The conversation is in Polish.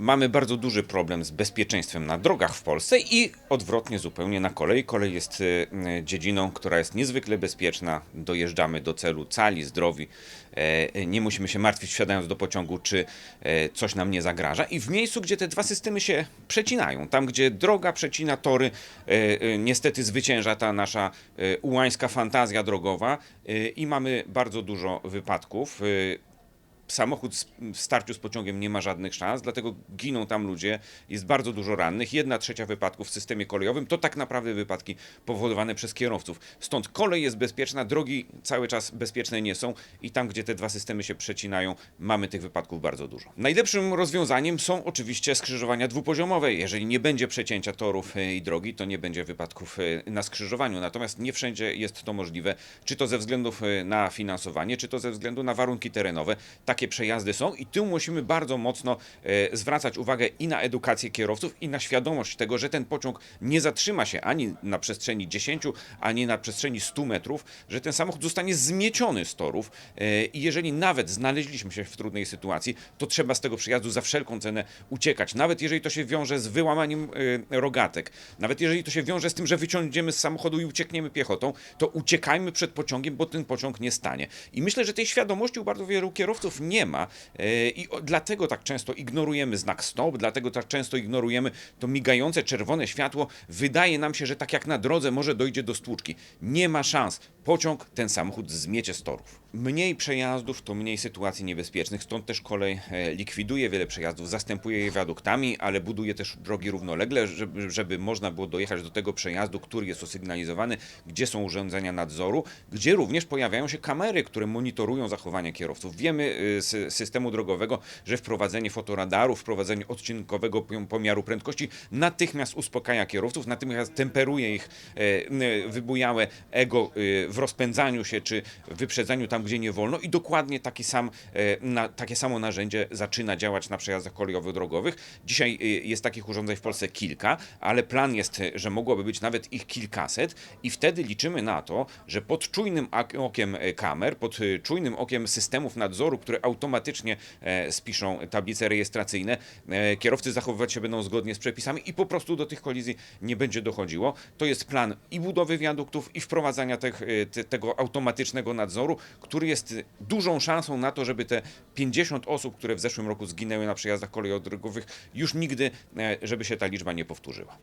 Mamy bardzo duży problem z bezpieczeństwem na drogach w Polsce i odwrotnie zupełnie na kolei. Kolej jest y, y, dziedziną, która jest niezwykle bezpieczna. Dojeżdżamy do celu cali, zdrowi. E, Nie musimy się martwić wsiadając do pociągu, czy e, coś nam nie zagraża. I w miejscu, gdzie te dwa systemy się przecinają, tam gdzie droga przecina tory, e, niestety zwycięża ta nasza ułańska fantazja drogowa i mamy bardzo dużo wypadków. Samochód w starciu z pociągiem nie ma żadnych szans, dlatego giną tam ludzie, jest bardzo dużo rannych. Jedna trzecia wypadków w systemie kolejowym to tak naprawdę wypadki powodowane przez kierowców. Stąd kolej jest bezpieczna, drogi cały czas bezpieczne nie są i tam, gdzie te dwa systemy się przecinają, mamy tych wypadków bardzo dużo. Najlepszym rozwiązaniem są oczywiście skrzyżowania dwupoziomowe. Jeżeli nie będzie przecięcia torów e, i drogi, to nie będzie wypadków e, na skrzyżowaniu. Natomiast nie wszędzie jest to możliwe, czy to ze względów e, na finansowanie, czy to ze względu na warunki terenowe. Takie przejazdy są i tu musimy bardzo mocno e, zwracać uwagę i na edukację kierowców, i na świadomość tego, że ten pociąg nie zatrzyma się ani na przestrzeni 10, ani na przestrzeni 100 metrów, że ten samochód zostanie zmieciony z torów e, i jeżeli nawet znaleźliśmy się w trudnej sytuacji, to trzeba z tego przejazdu za wszelką cenę uciekać. Nawet jeżeli to się wiąże z wyłamaniem e, rogatek, nawet jeżeli to się wiąże z tym, że wyciągniemy z samochodu i uciekniemy piechotą, to uciekajmy przed pociągiem, bo ten pociąg nie stanie. I myślę, że tej świadomości u bardzo wielu kierowców nie ma e, i dlatego tak często ignorujemy znak stop, dlatego tak często ignorujemy to migające czerwone światło. Wydaje nam się, że tak jak na drodze może dojdzie do stłuczki. Nie ma szans. Pociąg ten samochód zmiecie z torów. Mniej przejazdów to mniej sytuacji niebezpiecznych, stąd też kolej e, likwiduje wiele przejazdów, zastępuje je wiaduktami, ale buduje też drogi równolegle, żeby, żeby można było dojechać do tego przejazdu, który jest osygnalizowany, gdzie są urządzenia nadzoru, gdzie również pojawiają się kamery, które monitorują zachowanie kierowców. Wiemy z systemu drogowego, że wprowadzenie fotoradaru, wprowadzenie odcinkowego pom- pomiaru prędkości natychmiast uspokaja kierowców, natychmiast temperuje ich e, wybujałe ego w rozpędzaniu się czy wyprzedzaniu tam, gdzie nie wolno i dokładnie taki sam, e, na, takie samo narzędzie zaczyna działać na przejazdach kolejowych drogowych. Dzisiaj y, jest takich urządzeń w Polsce kilka, ale plan jest, e, że mogłoby być nawet ich kilkaset i wtedy liczymy na to, że pod czujnym okiem e, kamer, pod e, czujnym okiem systemów nadzoru, które automatycznie e, spiszą tablice rejestracyjne, e, kierowcy zachowywać się będą zgodnie z przepisami i po prostu do tych kolizji nie będzie dochodziło. To jest plan i budowy wiaduktów, i wprowadzania tych, e, te, tego automatycznego nadzoru, który jest dużą szansą na to, żeby te 50 osób, które w zeszłym roku zginęły na przejazdach kolejowo-drogowych, już nigdy, e, żeby się ta liczba nie powtórzyła.